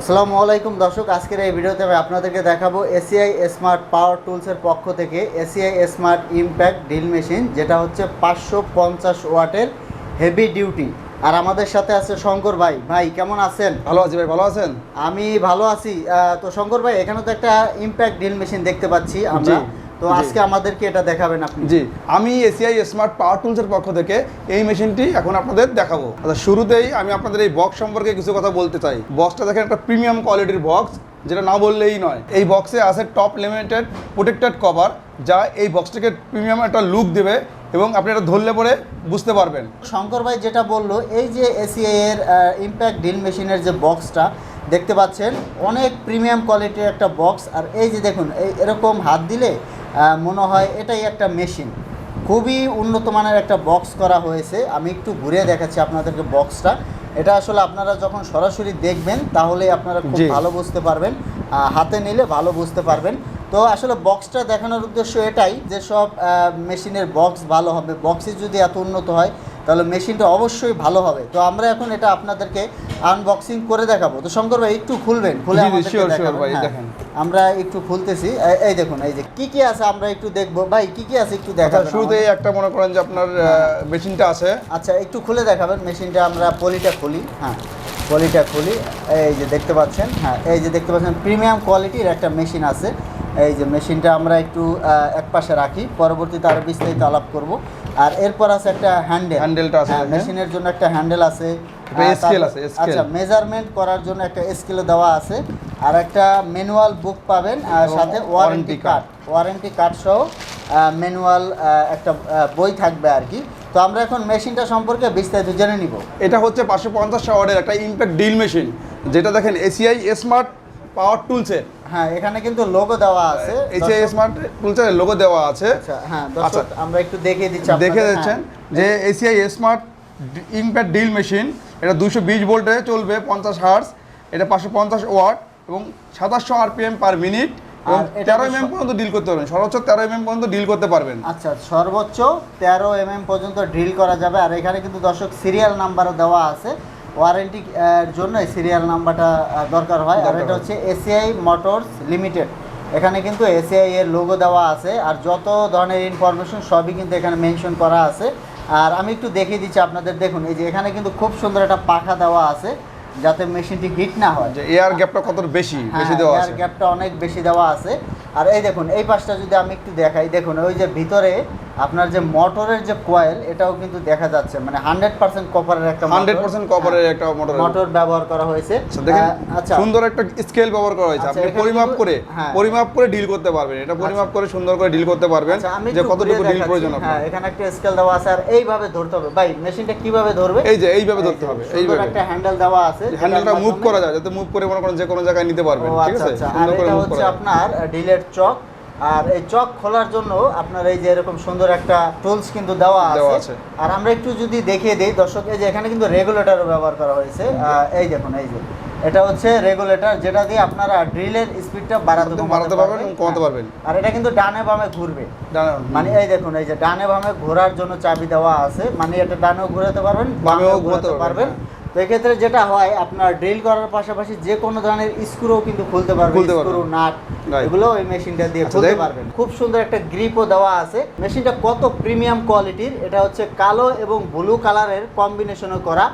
আসসালামু আলাইকুম দর্শক আজকের এই ভিডিওতে আমি আপনাদেরকে দেখাবো এসিআই স্মার্ট পাওয়ার টুলসের পক্ষ থেকে ACI smart impact drill machine যেটা হচ্ছে পাঁচশো পঞ্চাশ ওয়াটের হেভি ডিউটি। আর আমাদের সাথে আছে শঙ্কর ভাই। ভাই কেমন আছেন? ভালো আছি ভাই ভালো আছেন? আমি ভালো আছি। তো শঙ্কর ভাই এখানে তো একটা ইম্প্যাক্ট ড্রিল মেশিন দেখতে পাচ্ছি আমরা। তো আজকে আমাদেরকে এটা দেখাবেন আপনি। জি। আমি এসিআই স্মার্ট পাওয়ার টুলসের পক্ষ থেকে এই মেশিনটি এখন আপনাদের দেখাবো। আচ্ছা শুরুতেই আমি আপনাদের এই বক্স সম্পর্কে কিছু কথা বলতে চাই। বক্সটা দেখেন একটা প্রিমিয়াম কোয়ালিটির বক্স যেটা না বললেই নয়। এই বক্সে আছে টপ লিমিটেড প্রোটেক্টেড কভার যা এই বক্সটাকে প্রিমিয়াম একটা লুক দেবে এবং আপনি এটা ধরলে পরে বুঝতে পারবেন। শঙ্কর ভাই যেটা বলল এই যে এসিআই এর ইমপ্যাক্ট ড্রিল মেশিনের যে বক্সটা দেখতে পাচ্ছেন অনেক প্রিমিয়াম কোয়ালিটির একটা বক্স আর এই যে দেখুন এই এরকম হাত দিলে মনে হয় এটাই একটা মেশিন। খুবই উন্নত মানের একটা বক্স করা হয়েছে। আমি একটু ঘুরে দেখাচ্ছি আপনাদেরকে বক্সটা। এটা আসলে আপনারা যখন সরাসরি দেখবেন তাহলে আপনারা খুব ভালো বুঝতে পারবেন। হাতে নিলে ভালো বুঝতে পারবেন। তো আসলে বক্সটা দেখানোর উদ্দেশ্য এটাই যে সব মেশিনের বক্স ভালো হবে। বক্সে যদি এত উন্নত হয় তাহলে মেশিনটা অবশ্যই ভালো হবে। তো আমরা এখন এটা আপনাদেরকে আনবক্সিং করে দেখাবো। তো শঙ্কর ভাই একটু খুলবেন খুলে হ্যাঁ। আমরা একটু খুলতেছি। এই- দেখুন এই যে কি কি আছে আমরা একটু দেখব। ভাই কি কি আছে একটু আচ্ছা দেখাবেন শুরুতেই একটা মনে করেন যে আপনার মেশিনটা আছে। আচ্ছা একটু খুলে দেখাবেন। মেশিনটা আমরা পলিটা খুলি হ্যাঁ পলিটা খুলি। এই যে দেখতে পাচ্ছেন হ্যাঁ এই যে দেখতে পাচ্ছেন প্রিমিয়াম কোয়ালিটির একটা মেশিন আছে। এই যে মেশিনটা আমরা একটু এক পাশে রাখি। পরবর্তীতে আরও বিস্তারিত আলাপ করব। আর এরপর আছে একটা হ্যান্ডেল হ্যান্ডেলটা আছে মেশিনের জন্য একটা হ্যান্ডেল আছে। তারপর- আছে। আচ্ছা মেজারমেন্ট করার জন্য একটা স্কেল দেওয়া আছে। আর একটা ম্যানুয়াল বুক পাবেন আর সাথে ওয়ারেন্টি কার্ড ওয়ারেন্টি কার্ড সহ ম্যানুয়াল একটা বই থাকবে আর কি। তো আমরা এখন মেশিনটা সম্পর্কে বিস্তারিত জেনে নিব। এটা হচ্ছে পাঁচশো পঞ্চাশ ওয়ার্ডের একটা ইম্প্যাক্ট ডিল মেশিন যেটা দেখেন এসিআই স্মার্ট পাওয়ার টুলসের হ্যাঁ এখানে কিন্তু লোগো দেওয়া আছে। এসিআই দর্শক- স্মার্ট টুলসের লোগো দেওয়া আছে। আচ্ছা হ্যাঁ আচ্ছা। দর্শক আমরা একটু দেখিয়ে দিচ্ছি দেখে হ্যাঁ। যে ACI smart impact drill machine এটা দুশো বিশ ভোল্টে চলবে পঞ্চাশ হার্স এটা পাঁচশো পঞ্চাশ ওয়াট এবং সাতাশশো আরপিএম পার মিনিট এবং তেরো এমএম স- পর্যন্ত ডিল করতে পারবেন। সর্বোচ্চ তেরো এমএম পর্যন্ত ডিল করতে পারবেন। আচ্ছা সর্বোচ্চ তেরো এম এম পর্যন্ত ড্রিল করা যাবে। আর এখানে কিন্তু দর্শক সিরিয়াল নাম্বারও দেওয়া আছে। ওয়ারেন্টি এর জন্য সিরিয়াল নাম্বারটা দরকার হয়। আর এটা হচ্ছে এসিআই মোটরস লিমিটেড এখানে কিন্তু এসিআই এর লোগো দেওয়া আছে। আর যত ধরনের ইনফরমেশন সবই কিন্তু এখানে মেনশন করা আছে। আর আমি একটু দেখিয়ে দিচ্ছি আপনাদের। দেখুন এই যে এখানে কিন্তু খুব সুন্দর একটা পাখা দেওয়া আছে যাতে মেশিনটি হিট না হয়। যে এয়ার গ্যাপটা কত বেশি বেশি দেওয়া আছে। এয়ার গ্যাপটা অনেক বেশি দেওয়া আছে। আর এই দেখুন এই পাশটা যদি আমি একটু দেখাই দেখুন ওই যে ভিতরে আপনার যে মোটরের যে কয়েল এটাও কিন্তু দেখা যাচ্ছে। মানে হান্ড্রেড পার্সেন্ট কপারের একটা হান্ড্রেড পার্সেন্ট কভারের একটা মোটর। মোটর ব্যবহার করা হয়েছে। আচ্ছা, দেখেন আচ্ছা। সুন্দর একটা স্কেল ব্যবহার করা হয়েছে। আচ্ছা, আপনি পরিমাপ করে হ্যাঁ। পরিমাপ করে ডিল করতে পারবেন। এটা পরিমাপ করে সুন্দর করে ডিল করতে পারবেন আচ্ছা, যে কতটুকু ডিল। প্রয়োজন হ্যাঁ এখানে একটা স্কেল দেওয়া আছে আর এইভাবে ধরতে হবে। ভাই মেশিনটা কীভাবে ধরবে? এই যে এইভাবে এই ধরতে হবে এইভাবে। একটা হ্যান্ডেল দেওয়া আছে। হ্যান্ডেলটা মুভ করা যায় যাতে মুভ করে মনে করেন যে কোনো জায়গায় নিতে পারবেন ঠিক আচ্ছা আছে? আচ্ছা। সুন্দর করে এটা মুভ হচ্ছে করা। আপনার ডিলের চক। আর এই চক খোলার জন্য আপনার এই যে এরকম সুন্দর একটা টুলস কিন্তু দেওয়া আছে। আর আমরা একটু যদি দেখিয়ে দিই দর্শক এই যে এখানে কিন্তু রেগুলেটরও ব্যবহার করা হয়েছে। এই দেখুন এই যে। এটা হচ্ছে রেগুলেটর যেটা দিয়ে আপনারা ড্রিলের স্পিডটা বাড়াতে বাড়াতে পারবেন কমাতে হ্যাঁ। পারবেন। আর এটা কিন্তু ডানে বামে ঘুরবে। মানে এই দেখুন এই যে ডানে বামে ঘোরার জন্য চাবি দেওয়া আছে। মানে এটা ডানেও ঘোরাতে পারবেন বামেও ঘোরাতে পারবেন। তো এক্ষেত্রে যেটা হয় আপনার ড্রিল করার পাশাপাশি যে কোনো ধরনের স্ক্রুও কিন্তু খুলতে পারবেন স্ক্রু নাট এগুলো ওই মেশিনটা দিয়ে আচ্ছা, খুলতে পারবেন। খুব সুন্দর একটা গ্রিপও দেওয়া আছে। মেশিনটা কত প্রিমিয়াম কোয়ালিটির এটা হচ্ছে কালো এবং ব্লু কালারের কম্বিনেশনে করা।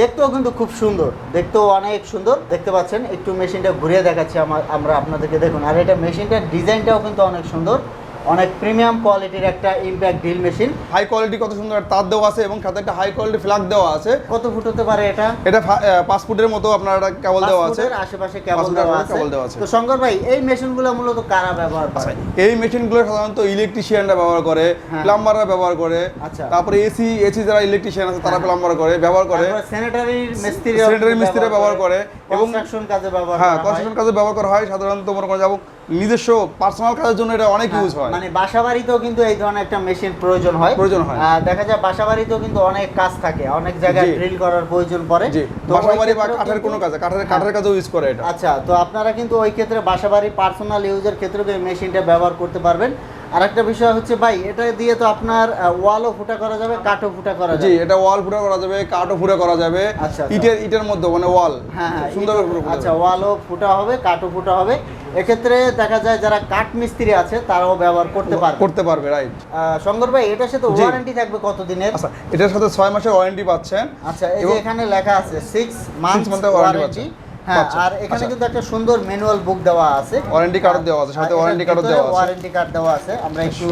দেখতেও কিন্তু খুব সুন্দর। দেখতেও অনেক সুন্দর। দেখতে পাচ্ছেন? একটু মেশিনটা ঘুরিয়ে দেখাচ্ছি আমার আমরা আপনাদেরকে। দেখুন আর এটা মেশিনটার ডিজাইনটাও কিন্তু অনেক সুন্দর। অনেক প্রিমিয়াম কোয়ালিটির একটা impact drill machine high quality কত সুন্দর তার দেওয়া আছে এবং সাথে একটা হাই কোয়ালিটি ফ্ল্যাগ দেওয়া আছে। কত ফুট হতে পারে এটা? এটা পাঁচ ফুটের মতো আপনার একটা কেবল দেওয়া আছে। আশেপাশে কেবল দেওয়া আশেপাশে কেবল দেওয়া আছে। আছে। তো শঙ্কর ভাই এই মেশিনগুলো মূলত কারা ব্যবহার করে? এই মেশিনগুলো সাধারণত ইলেকট্রিশিয়ানরা ব্যবহার করে হ্যাঁ। প্লাম্বাররা ব্যবহার করে আচ্ছা। তারপরে এসি এসি যারা ইলেকট্রিশিয়ান আছে তারা হ্যাঁ। প্লাম্বার করে ব্যবহার করে। স্যানিটারির মিস্ত্রি sanitary মিস্ত্রিরা ব্যবহার করে। এবং- কনস্ট্রাকশন কাজে ব্যবহার হ্যাঁ করা কনস্ট্রাকশন কাজে ব্যবহার করা হয়। সাধারণত মনে করেন যাব নিজস্ব পার্সোনাল কাজের জন্য এটা অনেক ইউজ হয় মানে বাসা বাড়িতেও কিন্তু এই ধরনের একটা মেশিন প্রয়োজন হয় প্রয়োজন হয়। দেখা যায় বাসা বাড়িতেও কিন্তু অনেক কাজ থাকে অনেক জায়গায়। ড্রিল করার প্রয়োজন পড়ে জি তো বাসা বাড়ি বা কাঠের কোনো কাজে কাঠের হ্যাঁ। কাঠের কাজেও ইউজ করে এটা আচ্ছা তো আপনারা কিন্তু ওই ক্ষেত্রে বাসাবাড়ি পার্সোনাল ইউজের ক্ষেত্রে এই মেশিনটা ব্যবহার করতে পারবেন আরেকটা বিষয় হচ্ছে ভাই এটা দিয়ে তো আপনার ওয়ালও ফুটা করা যাবে কাঠও ফুটা করা যাবে। জি এটা ওয়াল ফুটা করা যাবে কাঠও ফুটা করা যাবে। আচ্ছা, আচ্ছা। ইটের ইটের মধ্যে মানে ওয়াল। হ্যাঁ হ্যাঁ সুন্দর করে আচ্ছা। ওয়ালও ফুটা হবে কাঠও ফুটা হবে। এক্ষেত্রে দেখা যায় যারা কাঠ মিস্ত্রি আছে তারাও ব্যবহার করতে পারবে। করতে পারবে রাইট শঙ্কর ভাই এটার সাথে ওয়ারেন্টি থাকবে কতদিনের? আচ্ছা এটার সাথে ছয় মাসের ওয়ারেন্টি পাচ্ছেন। আচ্ছা এই যে এখানে লেখা আছে সিক্স মান্থস month এর warranty ওয়ারেন্টি। হ্যাঁ আর এখানে আচ্ছা। কিন্তু একটা সুন্দর ম্যানুয়াল বুক দেওয়া আছে। ওয়ারেন্টি কার্ড দেওয়া আছে সাথে ওয়ারেন্টি কার্ড দেওয়া আছে। ওয়ারেন্টি কার্ড দেওয়া আছে। আমরা একটু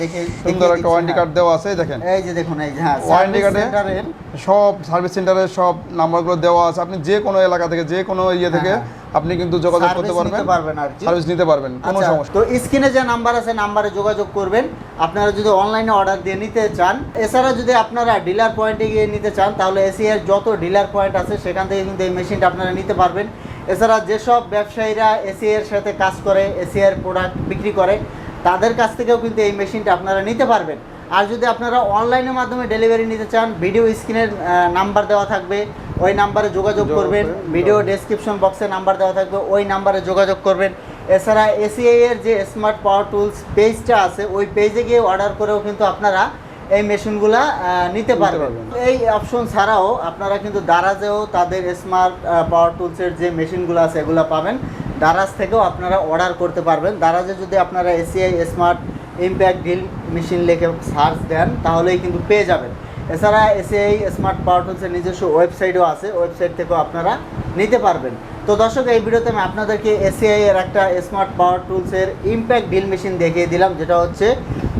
দেখে সুন্দর একটা ওয়ারেন্টি হ্যাঁ। কার্ড দেওয়া আছে দেখেন। এই যে দেখুন এই হ্যাঁ ওয়ারেন্টি সার্ভিস কার্ডে সব সার্ভিস সেন্টারের সব নাম্বারগুলো দেওয়া আছে। আপনি যে কোনো এলাকা থেকে যে কোনো ইয়ে থেকে হ্যাঁ। আপনি কিন্তু যোগাযোগ করতে পারবেন আর সার্ভিস নিতে পারবেন কোনো আচ্ছা, সমস্যা তো স্ক্রিনে যে নাম্বার আছে নাম্বারে যোগাযোগ করবেন। আপনারা যদি অনলাইনে অর্ডার দিয়ে নিতে চান এছাড়া যদি আপনারা ডিলার পয়েন্টে গিয়ে নিতে চান তাহলে এসিআর যত ডিলার পয়েন্ট আছে সেখান থেকে কিন্তু এই মেশিনটা আপনারা নিতে পারবেন। এছাড়া যেসব ব্যবসায়ীরা এসিআর সাথে কাজ করে এসিআর প্রোডাক্ট বিক্রি করে তাদের কাছ থেকেও কিন্তু এই মেশিনটা আপনারা নিতে পারবেন। আর যদি আপনারা অনলাইনের মাধ্যমে ডেলিভারি নিতে চান ভিডিও স্ক্রিনের নাম্বার দেওয়া থাকবে। ওই নাম্বারে যোগাযোগ করবেন। ভিডিও। ডেসক্রিপশন বক্সে নাম্বার দেওয়া থাকবে ওই নাম্বারে যোগাযোগ করবেন। এছাড়া এসিআই এর যে স্মার্ট পাওয়ার টুলস পেজটা আছে ওই পেজে গিয়ে অর্ডার করেও কিন্তু আপনারা এই মেশিনগুলা নিতে পারবেন। এই অপশন ছাড়াও আপনারা কিন্তু দারাজেও তাদের স্মার্ট পাওয়ার টুলসের যে মেশিনগুলো আছে এগুলো পাবেন। দারাজ থেকেও আপনারা অর্ডার করতে পারবেন। দারাজে যদি আপনারা ACI smart impact drill machine লিখে সার্চ দেন তাহলেই কিন্তু পেয়ে যাবেন। এছাড়া এসিআই, স্মার্ট পাওয়ার টুলসের নিজস্ব ওয়েবসাইটও আছে, ওয়েবসাইট থেকেও আপনারা নিতে পারবেন। তো দর্শক, এই ভিডিওতে আমি আপনাদেরকে এসিআই এর একটা স্মার্ট পাওয়ার টুলসের ইম্প্যাক্ট ডিল মেশিন দেখিয়ে দিলাম, যেটা হচ্ছে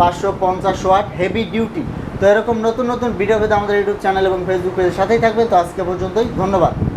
পাঁচশো পঞ্চাশ ওয়াট হেভি ডিউটি। তো এরকম নতুন নতুন ভিডিও পেতে আমাদের ইউটিউব চ্যানেল এবং ফেসবুক পেজের সাথেই থাকবে তো আজকে পর্যন্তই, ধন্যবাদ।